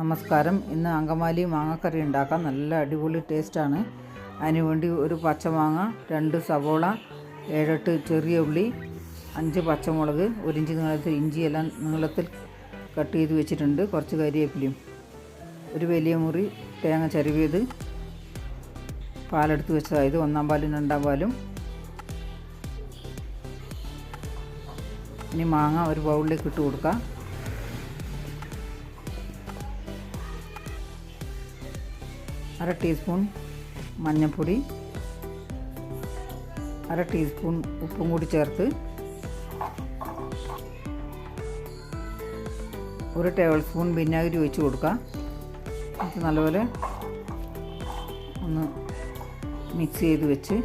നമസ്കാരം. ഇന്ന് അങ്കമാലി മാങ്ങക്കറി ഉണ്ടാക്കാം നല്ല അടിപൊളി ടേസ്റ്റാണ്. അതിനുവേണ്ടി ഒരു പച്ചമാങ്ങ രണ്ട് സവോള ഏഴെട്ട് ചെറിയ ഉള്ളി അഞ്ച് പച്ചമുളക് ഒരു ഇഞ്ച് നീളത്തിൽ ഇഞ്ചിയെല്ലാം നീളത്തിൽ കട്ട് ചെയ്ത് വെച്ചിട്ടുണ്ട്. കുറച്ച് കരിവേപ്പിലയും ഒരു വലിയ മുറി തേങ്ങ ചരുവിയത് പാലെടുത്ത് വെച്ചതായത് ഒന്നാം പാലും രണ്ടാം പാലും. ഇനി മാങ്ങ ഒരു ബൗളിലേക്ക് ഇട്ട് കൊടുക്കാം. അര ടീസ്പൂൺ മഞ്ഞൾപ്പൊടി അര ടീസ്പൂൺ ഉപ്പും കൂടി ചേർത്ത് ഒരു ടേബിൾ സ്പൂൺ വിനാഗിരി ഒഴിച്ച് കൊടുക്കുക ഇത് നല്ലപോലെ ഒന്ന് മിക്സ് ചെയ്ത് വെച്ച്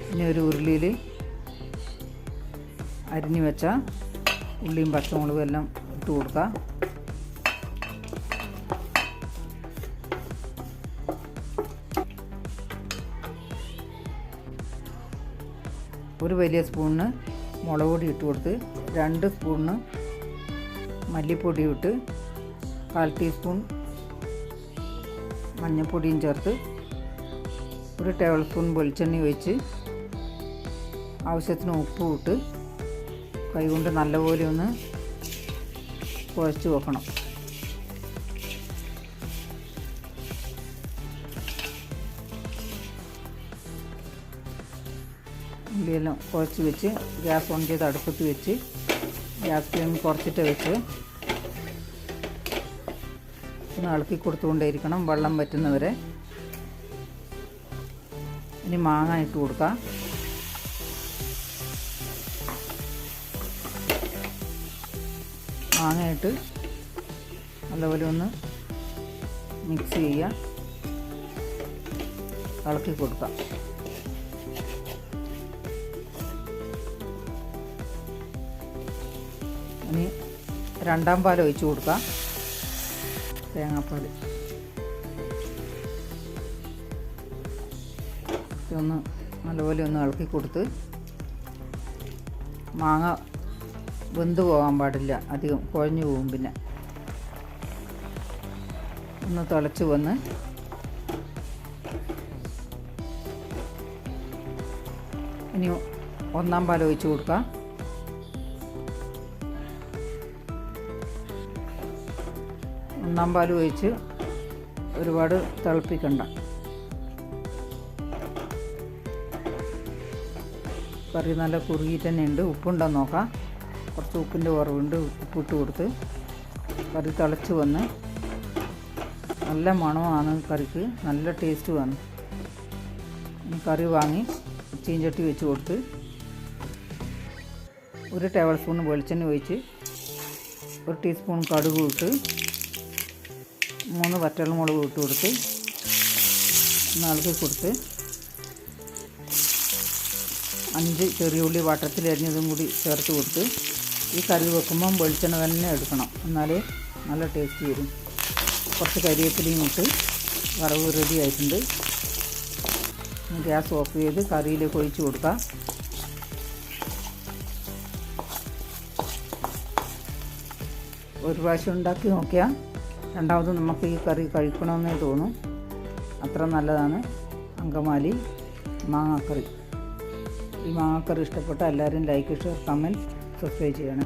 പിന്നെ ഒരു ഉരുളിയിൽ അരിഞ്ഞു വെച്ച ഉള്ളിയും പച്ചമുളകും എല്ലാം ഇട്ട് കൊടുക്കുക ഒരു വലിയ സ്പൂണിന് മുളക് പൊടി ഇട്ട് കൊടുത്ത് രണ്ട് സ്പൂണിന് മല്ലിപ്പൊടി ഇട്ട് കാൽ ടീസ്പൂൺ മഞ്ഞൾപ്പൊടിയും ചേർത്ത് ഒരു ടേബിൾ സ്പൂൺ വെളിച്ചെണ്ണ ഒഴിച്ച് ആവശ്യത്തിന് ഉപ്പ് ഇട്ട് കൈകൊണ്ട് നല്ലപോലെ ഒന്ന് കുഴച്ച് വെക്കണം. ഉള്ളിയെല്ലാം കുഴച്ച് വെച്ച് ഗ്യാസ് ഓൺ ചെയ്ത് അടുപ്പത്ത് വെച്ച് ഗ്യാസ് ഫ്ലെയിം കുറച്ചിട്ട് വെച്ച് ഒന്ന് ഇളക്കി കൊടുത്തുകൊണ്ടേയിരിക്കണം. വെള്ളം വറ്റുന്നവരെ. ഇനി മാങ്ങ ഇട്ട് കൊടുക്കാം. മാങ്ങയിട്ട് നല്ലപോലെ ഒന്ന് മിക്സ് ചെയ്യുക. ഇളക്കി കൊടുക്കാം. ഇനി രണ്ടാം പാൽ ഒഴിച്ചു കൊടുക്കാം. തേങ്ങാപ്പാൽ ഒന്ന് നല്ലപോലെ ഒന്ന് ഇളക്കി കൊടുത്ത് മാങ്ങ വെന്ത് പോകാൻ പാടില്ല. അധികം കുഴഞ്ഞു പോകും പിന്നെ. ഒന്ന് തിളച്ച് വന്ന് ഇനി ഒന്നാം പാൽ ഒഴിച്ച് കൊടുക്കാം. ഒന്നാം പാൽ ഒഴിച്ച് ഒരുപാട് തിളപ്പിക്കണ്ട. കറി നല്ല കുറുകിയിട്ട് തന്നെ ഉണ്ട്. ഉപ്പുണ്ടോ നോക്കാം. കുറച്ച് ഉപ്പിന്റെ കുറവുണ്ട്. ഉപ്പിട്ട് കൊടുത്ത് കറി തിളച്ച് വന്ന് നല്ല മണമാണ് കറിക്ക്. നല്ല ടേസ്റ്റുമാണ് ഇനി കറി വാങ്ങി ചീഞ്ചട്ടി വെച്ച് കൊടുത്ത് ഒരു ടേബിൾ സ്പൂൺ വെളിച്ചെണ്ണ ഒഴിച്ച് ഒരു ടീസ്പൂൺ കടുക് ഇട്ട് മൂന്ന് വറ്റൽമുളക് ഇട്ട് കൊടുത്ത് നൽകി കൊടുത്ത് അഞ്ച് ചെറിയ ഉള്ളി വട്ടത്തിൽ അരിഞ്ഞതും കൂടി ചേർത്ത് കൊടുത്ത് ഈ കറി വെക്കുമ്പം വെളിച്ചെണ്ണ തന്നെ എടുക്കണം. എന്നാലേ നല്ല ടേസ്റ്റ് വരും. കുറച്ച് കരിവേപ്പിലയും ഇട്ട് വറവ് റെഡി ആയിട്ടുണ്ട്. ഗ്യാസ് ഓഫ് ചെയ്ത് കറിയിലേക്ക് ഒഴിച്ച് കൊടുക്കാം. ഒരു പ്രാവശ്യം ഉണ്ടാക്കി നോക്കിയാൽ രണ്ടാമത് നമുക്ക് ഈ കറി കഴിക്കണമെന്നേ തോന്നും. അത്ര നല്ലതാണ്. അങ്കമാലി മാങ്ങാക്കറി. ഈ മാങ്ങാക്കറി ഇഷ്ടപ്പെട്ട എല്ലാവരും ലൈക്ക് ഷെയർ കമന്റ് സബ്സ്ക്രൈബ് ചെയ്യണം.